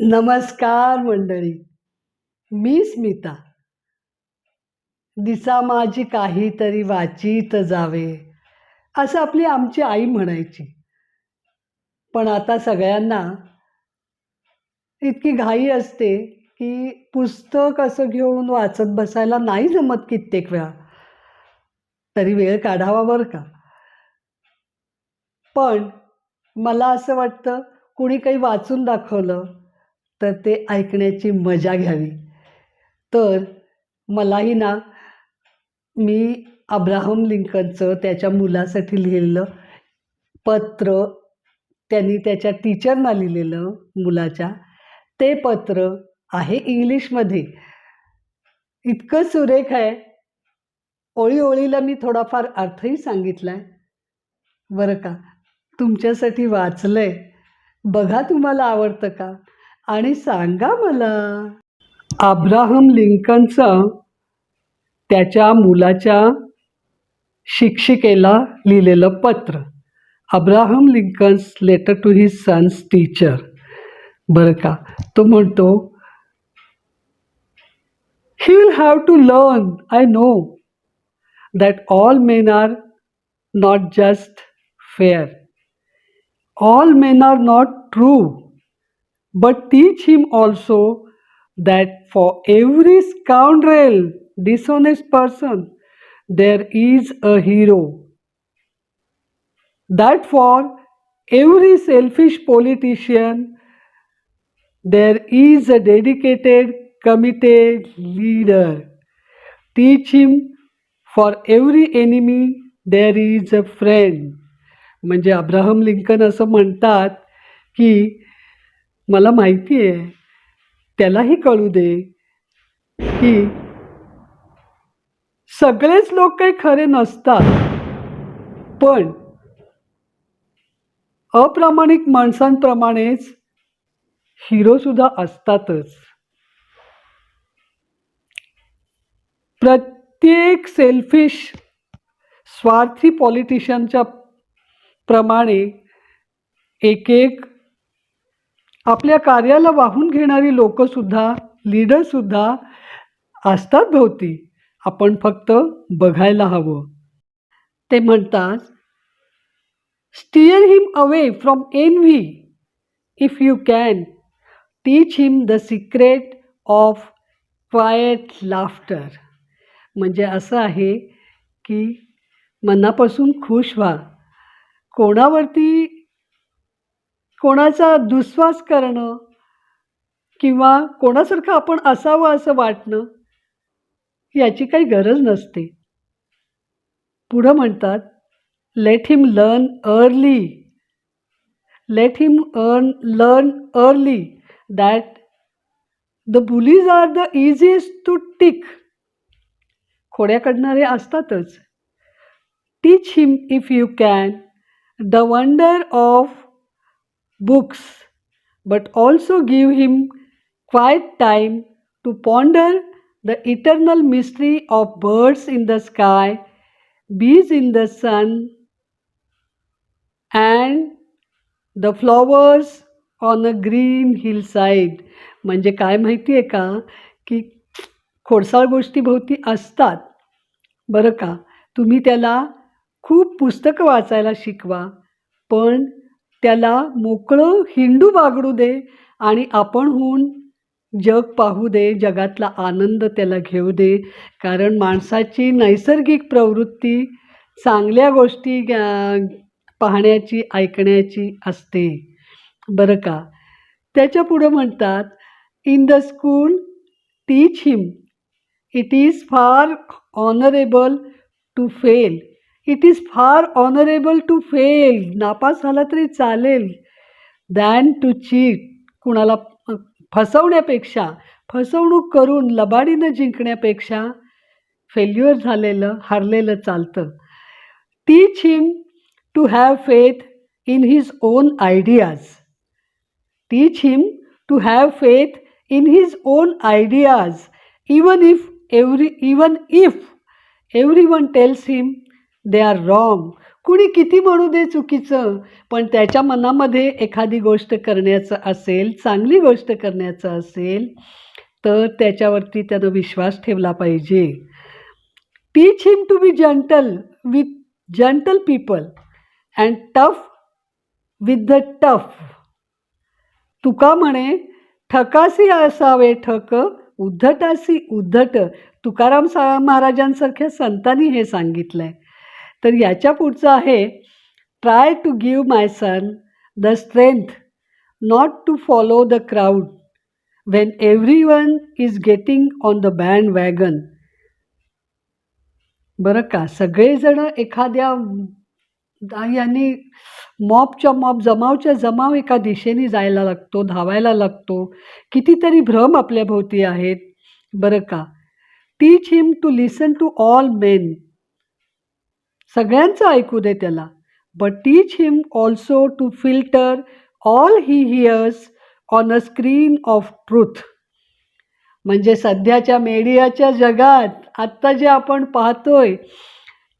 नमस्कार मंडळी. मी स्मिता. दिसा माझी काहीतरी वाचित जावे असं आपली आमची आई म्हणायची. पण आता सगळ्यांना इतकी घाई असते की पुस्तक असं घेऊन वाचत बसायला नाही जमत कित्येक वेळा. तरी वेळ काढावा बरं का? पण मला असं वाटतं कुणी काही वाचून दाखवलं तर ते ऐकण्याची मजा घ्यावी. तर मलाही ना मी अब्राहम लिंकनचं त्याच्या मुलासाठी लिहिलेलं पत्र त्यांनी त्याच्या टीचरना लिहिलेलं मुलाच्या ते पत्र आहे इंग्लिशमध्ये. इतकं सुरेख आहे. ओळी ओळीला मी थोडाफार अर्थही सांगितला आहे बरं का? तुमच्यासाठी वाचलं आहे बघा तुम्हाला आवडतं का? आणि सांगा मला अब्राहम लिंकनचं त्याच्या मुलाच्या शिक्षिकेला लिहिलेलं पत्र. Abraham Lincoln's letter to his son's teacher. बरं का? तो म्हणतो he will have to learn I know that all men are not just fair all men are not true but teach him also that for every scoundrel, dishonest person, there is a hero. That for every selfish politician, there is a dedicated, committed leader. Teach him for every enemy, there is a friend. म्हणजे Abraham Lincoln असं म्हणतात की मला माहिती आहे. त्यालाही कळू दे की सगळेच लोक काही खरे नसतात. पण अप्रामाणिक माणसांप्रमाणेच हिरोसुद्धा असतातच. प्रत्येक सेल्फिश स्वार्थी पॉलिटिशियनच्या प्रमाणे एक एक आपल्या कार्याला वाहून घेणारी लोकंसुद्धा लीडरसुद्धा असतात भोवती. आपण फक्त बघायला हवं. ते म्हणतात steer him away from envy if you can teach him the secret of quiet laughter म्हणजे असं आहे की मनापासून खुश व्हा. कोणावरती कोणाचा दुस्वास करणं किंवा कोणासारखं आपण असावं असं वाटणं याची काही गरज नसते. पुढं म्हणतात let him learn early let him earn learn early that the bullies are the easiest to tick खोड्या काढणारे असतातच. Teach him if you can the wonder of books, but also give him quiet time to ponder the eternal mystery of birds in the sky, bees in the sun, and the flowers on a green hillside. म्हणजे काय माहिती आहे का की खोडसाळ गोष्टी भोवती असतात बरं का तुम्ही त्याला खूप पुस्तकं वाचायला शिकवा पण त्याला मोकळं हिंडू बागडू दे आणि आपणहून जग पाहू दे जगातला आनंद त्याला घेऊ दे. कारण माणसाची नैसर्गिक प्रवृत्ती चांगल्या गोष्टी पाहण्याची ऐकण्याची असते. बरं का? त्याच्या पुढं म्हणतात in the school teach him it is far honourable to fail it is far honourable to fail नापास झाला तरी चालेल. दॅन टू चीट कुणाला फसवण्यापेक्षा फसवणूक करून लबाडीनं जिंकण्यापेक्षा फेल्युअर झालेलं हरलेलं चालतं. Teach him to have faith in his own ideas teach him to have faith in his own ideas even if every even if every one tells him they are wrong कुणी किती म्हणू दे चुकीचं पण त्याच्या मनामध्ये एखादी गोष्ट करण्याचं असेल चांगली गोष्ट करण्याचं असेल तर त्याच्यावरती त्यानं विश्वास ठेवला पाहिजे. Teach him to be gentle with gentle people and tough with the tough तुका म्हणे ठकासी असावे ठक उद्धटासी उद्धट. तुकाराम सा महाराजांसारख्या संतांनी हे सांगितलं आहे तर याच्या पुढचं आहे try to give my son the strength not to follow the crowd when every one is getting on the bandwagon बरं का? सगळेजणं एखाद्या यांनी मॉबच्या मॉब जमावच्या जमाव एका दिशेने जायला लागतो धावायला लागतो. कितीतरी भ्रम आपल्याभोवती आहेत. बरं का? Teach him to listen to all men सगळ्यांचं ऐकू दे त्याला. But teach him also to filter all he hears on a screen of truth म्हणजे सध्याच्या मीडियाच्या जगात आत्ता जे आपण पाहतोय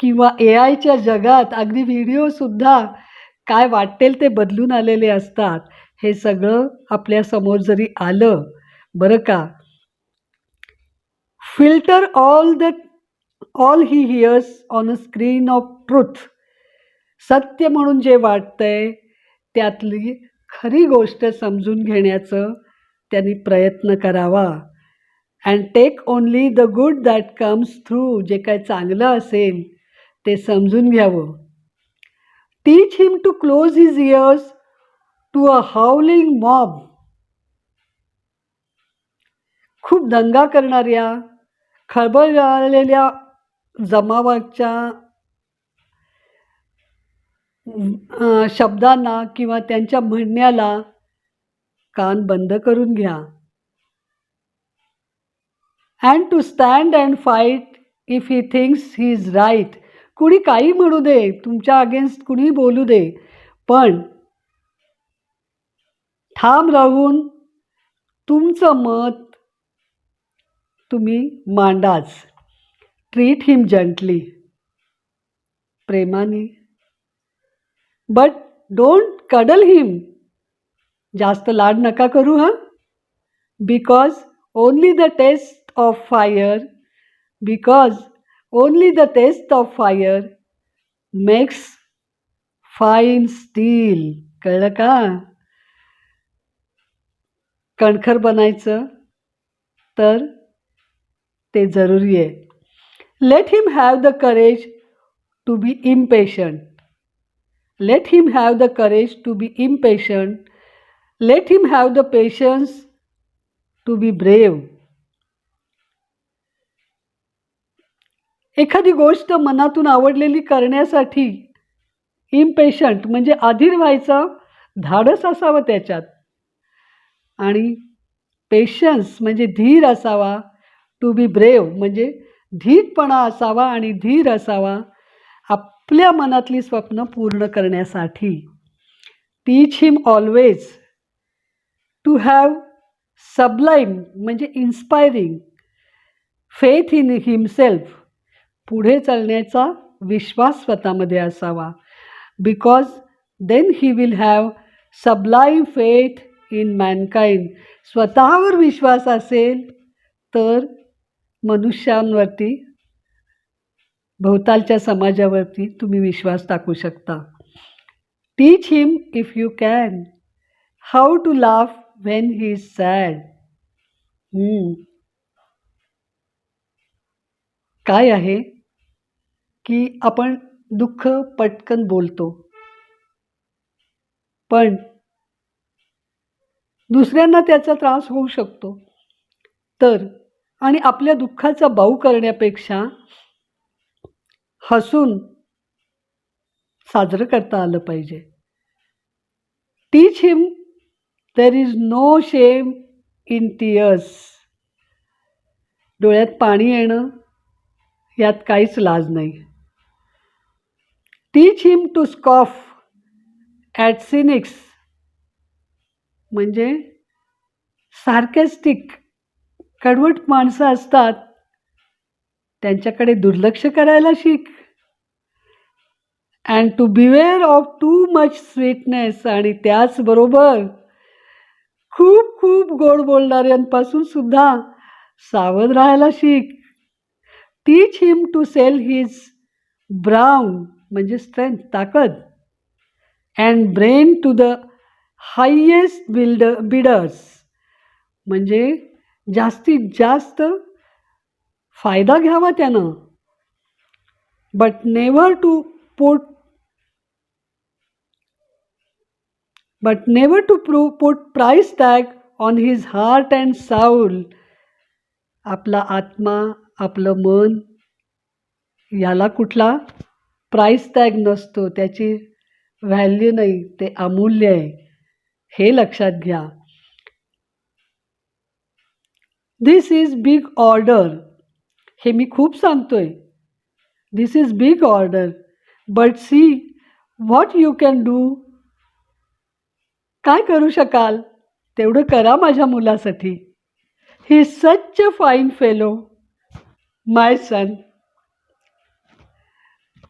किंवा ए आयच्या जगात अगदी व्हिडिओसुद्धा काय वाटेल ते बदलून आलेले असतात हे सगळं आपल्यासमोर जरी आलं बरं का? Filter all the all he hears on a screen of truth सत्य म्हणून जे वाटतंय त्यातली खरी गोष्ट समजून घेण्याचं त्यांनी प्रयत्न करावा. And take only the good that comes through जे काय चांगलं असेल ते समजून घ्यावं. Teach him to close his ears to a howling mob खूप दंगा करणाऱ्या खळबळलेल्या जमावाच्या शब्दांना किंवा त्यांच्या म्हणण्याला कान बंद करून घ्या. And to stand and fight if he thinks he is right कुणी काही म्हणू दे तुमच्या अगेन्स्ट कुणी बोलू दे पण ठाम राहून तुमचं मत तुम्ही मांडाच. ट्रीट हिम जंटली प्रेमाने बट डोंट कडल हिम जास्त लाड नका करू हां because only the test of fire because only the test of fire makes fine steel कळलं का? कणखर बनायचं तर ते जरुरी आहे. Let him have the courage to be impatient let him have the courage to be impatient let him have the patience to be brave एखादी गोष्ट मनातून आवडलेली करण्यासाठी इम्पेशंट म्हणजे अधीर व्हायचा धाडस असावं त्याच्यात. आणि पेशन्स म्हणजे धीर असावा टू बी ब्रेव म्हणजे धीटपणा असावा आणि धीर असावा आपल्या मनातली स्वप्न पूर्ण करण्यासाठी. Teach him always to have sublime म्हणजे इन्स्पायरिंग फेथ इन हिमसेल्फ पुढे चालण्याचा विश्वास स्वतःमध्ये असावा. Because then he will have sublime faith in mankind स्वतःवर विश्वास असेल तर मनुष्यांवरती भोवतालच्या समाजावरती तुम्ही विश्वास टाकू शकता. Teach him if you can how to laugh when he is sad काय आहे? की आपण दुःख पटकन बोलतो. पण दुसऱ्यांना त्याचा त्रास होऊ शकतो. तर आणि आपल्या दुःखाचा बाऊ करण्यापेक्षा हसून साजरं करता आलं पाहिजे. Teach him there is no shame in tears डोळ्यात पाणी येणं यात काहीच लाज नाही. Teach him to scoff at cynics म्हणजे सार्केस्टिक कडवट माणसं असतात. त्यांच्याकडे दुर्लक्ष करायला शिक. And to beware of too much sweetness आणि त्याचबरोबर खूप खूप गोड बोलणाऱ्यांपासून सुद्धा सावध राहायला शिक. Teach him to sell his brown म्हणजे स्ट्रेंथ ताकद. And brain to the highest build bidders म्हणजे जास्तीत जास्त फायदा घ्यावा त्यानं. But never to put but never to pro put price tag on his heart and soul आपला आत्मा आपलं मन याला कुठला प्राईस टॅग नसतो. त्याची व्हॅल्यू नाही. ते अमूल्य आहे. हे लक्षात घ्या. दिस इज बिग ऑर्डर हे मी खूप सांगतोय. This is big order but see what you can do काय करू शकाल? तेवढं करा माझ्या मुलासाठी. ही सच अ फाईन फेलो माय सन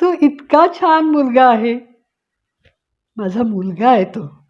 तो इतका छान मुलगा आहे. माझा मुलगा आहे तो.